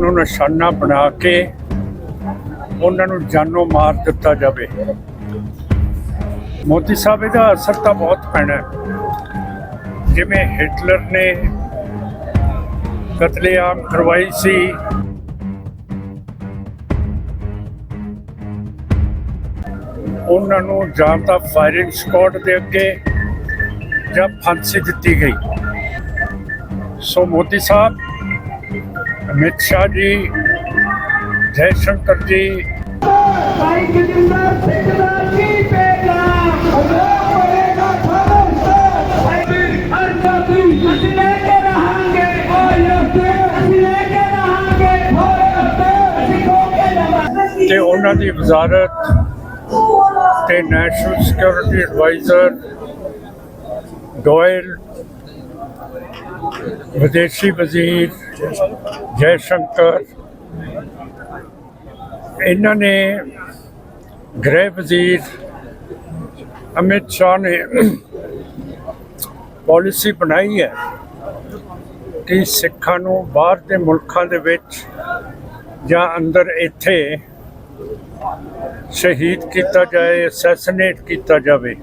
ਨੂੰ ਨਿਸ਼ਾਨਾ ਬਣਾ ਕੇ ਉਹਨਾਂ ਨੂੰ ਜਾਨੋਂ ਮਾਰ ਦਿੱਤਾ ਜਾਵੇ। ਮੋਦੀ ਸਾਹਿਬ, ਇਹਦਾ ਅਸਰ ਤਾਂ ਬਹੁਤ ਪੈਣਾ ਜਿਵੇਂ ਹਿਟਲਰ ਨੇ ਕਤਲੇਆਮ ਕਰਵਾਈ ਸੀ। ਉਹਨਾਂ ਨੂੰ ਜਾਂ ਤਾਂ ਫਾਇਰਿੰਗ ਸਕਾਡ ਦੇ ਅੱਗੇ ਜਾਂ ਫਾਂਸੀ ਦਿੱਤੀ ਗਈ। ਸੋ ਮੋਦੀ ਸਾਹਿਬ ਅਮਿਤ ਸ਼ਾਹ ਜੀ ਜੈ ਸ਼ੰਕਰ ਜੀ। ਭਾਈ ਜਤਿੰਦਰ ਸਿੰਘ ਦਾ ਕੀ ਬੇਟਾ ਅਜਾ ਪੜੇਗਾ ਖਾਲਸਾ ਭਾਈ ਹਰ ਜਾਤੀ ਅਸੀਂ ਲੈ ਕੇ ਰਹਾਂਗੇ। ਓਏ ਅੱਤੇ ਅਸੀਂ ਲੈ ਕੇ ਰਹਾਂਗੇ। ਓਏ ਅੱਤੇ ਅਸੀਂ ਕੋ ਕੇ ਰਹਾਂਗੇ ਤੇ ਉਹਨਾਂ ਦੀ ਵਜ਼ਾਰਤ ਤੇ ਨੈਸ਼ਨਲ ਸਿਕਿਉਰਿਟੀ ਐਡਵਾਈਜ਼ਰ ਗੋਇਲ ਵਿਦੇਸ਼ੀ ਵਜ਼ੀਰ ਜੈ ਸ਼ੰਕਰ ਇਹਨਾਂ ਨੇ ਗ੍ਰਹਿ ਵਜ਼ੀਰ ਅਮਿਤ ਸ਼ਾਹ ਨੇ ਪਾਲਿਸੀ ਬਣਾਈ ਹੈ ਕਿ ਸਿੱਖਾਂ ਨੂੰ ਬਾਹਰ ਦੇ ਮੁਲਕਾਂ ਦੇ ਵਿੱਚ ਜਾਂ ਅੰਦਰ ਇੱਥੇ ਸ਼ਹੀਦ ਕੀਤਾ ਜਾਏ, ਅਸੈਸੀਨੇਟ ਕੀਤਾ ਜਾਵੇ।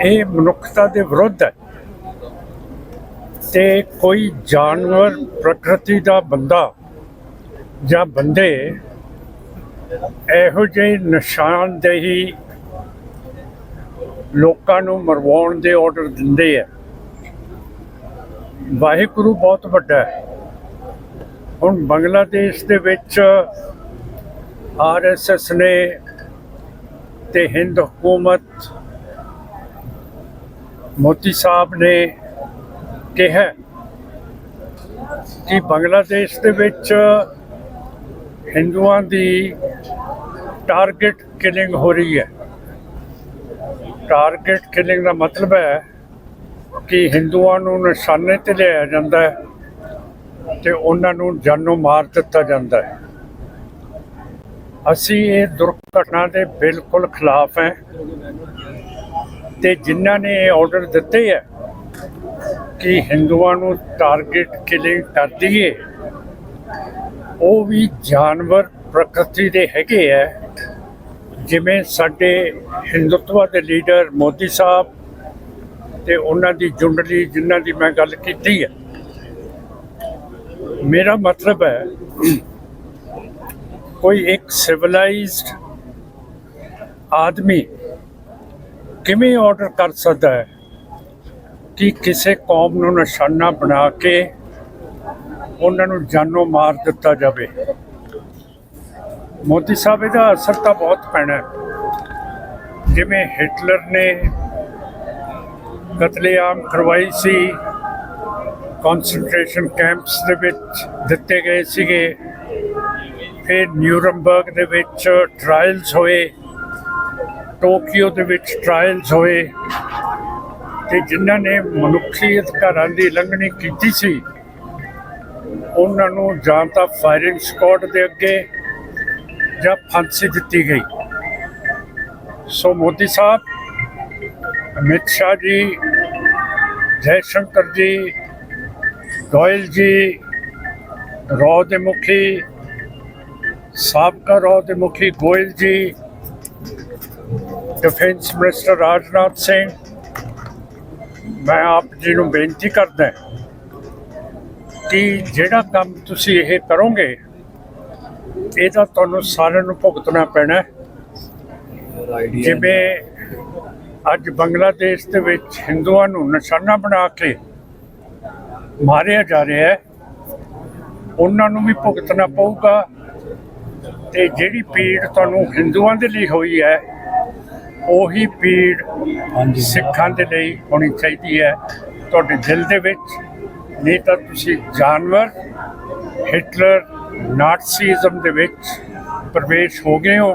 ਇਹ ਮਨੁੱਖਤਾ ਦੇ ਵਿਰੁੱਧ ਹੈ। ਤੇ ਕੋਈ ਜਾਨਵਰ ਪ੍ਰਕਿਰਤੀ ਦਾ ਬੰਦਾ ਜਾਂ ਬੰਦੇ ਇਹੋ ਜਿਹੇ ਨਿਸ਼ਾਨਦੇਹੀ ਲੋਕਾਂ ਨੂੰ ਮਰਵਾਉਣ ਦੇ ਆਰਡਰ ਦਿੰਦੇ ਆ। ਵਾਹਿਗੁਰੂ ਬਹੁਤ ਵੱਡਾ ਹੈ। ਹੁਣ ਬੰਗਲਾਦੇਸ਼ ਦੇ ਵਿੱਚ ਆਰਐਸਐਸ ਨੇ ਤੇ ਹਿੰਦ ਹਕੂਮਤ ਮੋਤੀ ਸਾਹਿਬ ਨੇ ਕਿਹਾ ਕਿ ਬੰਗਲਾਦੇਸ਼ ਦੇ ਵਿੱਚ ਹਿੰਦੂਆਂ ਦੀ ਟਾਰਗੇਟ ਕਿਲਿੰਗ ਹੋ ਰਹੀ ਹੈ। ਟਾਰਗੇਟ ਕਿਲਿੰਗ ਦਾ ਮਤਲਬ ਹੈ ਕਿ ਹਿੰਦੂਆਂ ਨੂੰ ਨਿਸ਼ਾਨੇ ਤੇ ਲਿਆਇਆ ਜਾਂਦਾ ਹੈ ਤੇ ਉਹਨਾਂ ਨੂੰ ਜਾਨੋਂ ਮਾਰ ਦਿੱਤਾ ਜਾਂਦਾ ਹੈ। ਅਸੀਂ ਇਹ ਦੁਰਘਟਨਾ ਦੇ ਬਿਲਕੁਲ ਖਿਲਾਫ ਹੈ ਤੇ ਜਿਨ੍ਹਾਂ ਨੇ ਇਹ ਆਰਡਰ ਦਿੱਤੇ ਹੈ ਕਿ ਹਿੰਦੂਆਂ ਨੂੰ ਟਾਰਗੇਟ ਕਿਲਿੰਗ ਕਰ ਦਈਏ, ਉਹ ਵੀ ਜਾਨਵਰ ਪ੍ਰਕਿਰਤੀ ਦੇ ਹੈਗੇ ਹੈ ਜਿਵੇਂ ਸਾਡੇ ਹਿੰਦੂਤਵ ਦੇ ਲੀਡਰ ਮੋਦੀ ਸਾਹਿਬ ਤੇ ਉਹਨਾਂ ਦੀ ਜੁੰਡਲੀ ਜਿਨ੍ਹਾਂ ਦੀ ਮੈਂ ਗੱਲ ਕੀਤੀ ਹੈ ਮੇਰਾ ਮਤਲਬ ਹੈ, ਕੋਈ ਇੱਕ ਸਿਵਲਾਈਜ਼ਡ ਆਦਮੀ ਕਿਵੇਂ ਆਰਡਰ ਕਰ ਸਕਦਾ ਹੈ? ਕਿ ਕਿਸੇ ਕੌਮ ਨੂੰ ਨਿਸ਼ਾਨਾ ਬਣਾ ਕੇ ਉਹਨਾਂ ਨੂੰ ਜਾਨੋਂ ਮਾਰ ਦਿੱਤਾ ਜਾਵੇ। ਮੋਦੀ ਸਾਹਿਬ, ਇਹਦਾ ਅਸਰ ਤਾਂ ਬਹੁਤ ਪੈਣਾ ਜਿਵੇਂ ਹਿਟਲਰ ਨੇ ਕਤਲੇਆਮ ਕਰਵਾਈ ਸੀ ਕਨਸੈਂਟਰੇਸ਼ਨ ਕੈਂਪਸ ਦੇ ਵਿੱਚ ਦਿੱਤੇ ਗਏ ਸੀਗੇ, ਫਿਰ ਨਿਊਰਮਬਰਗ ਦੇ ਵਿੱਚ ਟ੍ਰਾਇਲਸ ਹੋਏ, ਟੋਕੀਓ ਦੇ ਵਿੱਚ ਟ੍ਰਾਇਲਸ ਹੋਏ। ਤੇ ਜਿਨ੍ਹਾਂ ਨੇ ਮਨੁੱਖੀ ਅਧਿਕਾਰਾਂ ਦੀ ਉਲੰਘਣੀ ਕੀਤੀ ਸੀ, ਉਹਨਾਂ ਨੂੰ ਜਾਂ ਤਾਂ ਫਾਇਰਿੰਗ ਸਕਾਡ ਦੇ ਅੱਗੇ ਜਾਂ ਫਾਂਸੀ ਦਿੱਤੀ ਗਈ। ਸੋ ਮੋਦੀ ਸਾਹਿਬ, ਅਮਿਤ ਸ਼ਾਹ ਜੀ ਜੈ ਸ਼ੰਕਰ ਜੀ, ਗੋਇਲ ਜੀ ਰੌ ਦੇ ਮੁਖੀ, ਸਾਬਕਾ ਰੌ ਦੇ ਮੁਖੀ ਗੋਇਲ ਜੀ, ਡਿਫੈਂਸ ਮਿਨਿਸਟਰ ਰਾਜਨਾਥ ਸਿੰਘ ਮੈਂ ਆਪ ਜੀ ਨੂੰ ਬੇਨਤੀ ਕਰਦਾ ਕਿ ਜਿਹੜਾ ਕੰਮ ਤੁਸੀਂ ਇਹ ਕਰੋਗੇ, ਇਹਦਾ ਤੁਹਾਨੂੰ ਸਾਰਿਆਂ ਨੂੰ ਭੁਗਤਣਾ ਪੈਣਾ ਜਿਵੇਂ ਅੱਜ ਬੰਗਲਾਦੇਸ਼ ਦੇ ਵਿੱਚ ਹਿੰਦੂਆਂ ਨੂੰ ਨਿਸ਼ਾਨਾ ਬਣਾ ਕੇ ਮਾਰਿਆ ਜਾ ਰਿਹਾ ਹੈ, ਉਹਨਾਂ ਨੂੰ ਵੀ ਭੁਗਤਣਾ ਪਊਗਾ ਤੇ ਜਿਹੜੀ ਪੀੜ ਤੁਹਾਨੂੰ ਹਿੰਦੂਆਂ ਦੇ ਲਈ ਹੋਈ ਹੈ ਉਹੀ ਪੀੜ ਸਿੱਖਾਂ ਦੇ ਲਈ ਹੋਣੀ ਚਾਹੀਦੀ ਹੈ। ਤੁਹਾਡੇ ਦਿਲ ਦੇ ਵਿੱਚ ਨਹੀਂ ਤਾਂ ਤੁਸੀਂ ਜਾਨਵਰ ਹਿਟਲਰ ਨਾਟਸੀਜ਼ਮ ਦੇ ਵਿੱਚ ਪ੍ਰਵੇਸ਼ ਹੋ ਗਏ ਹੋ।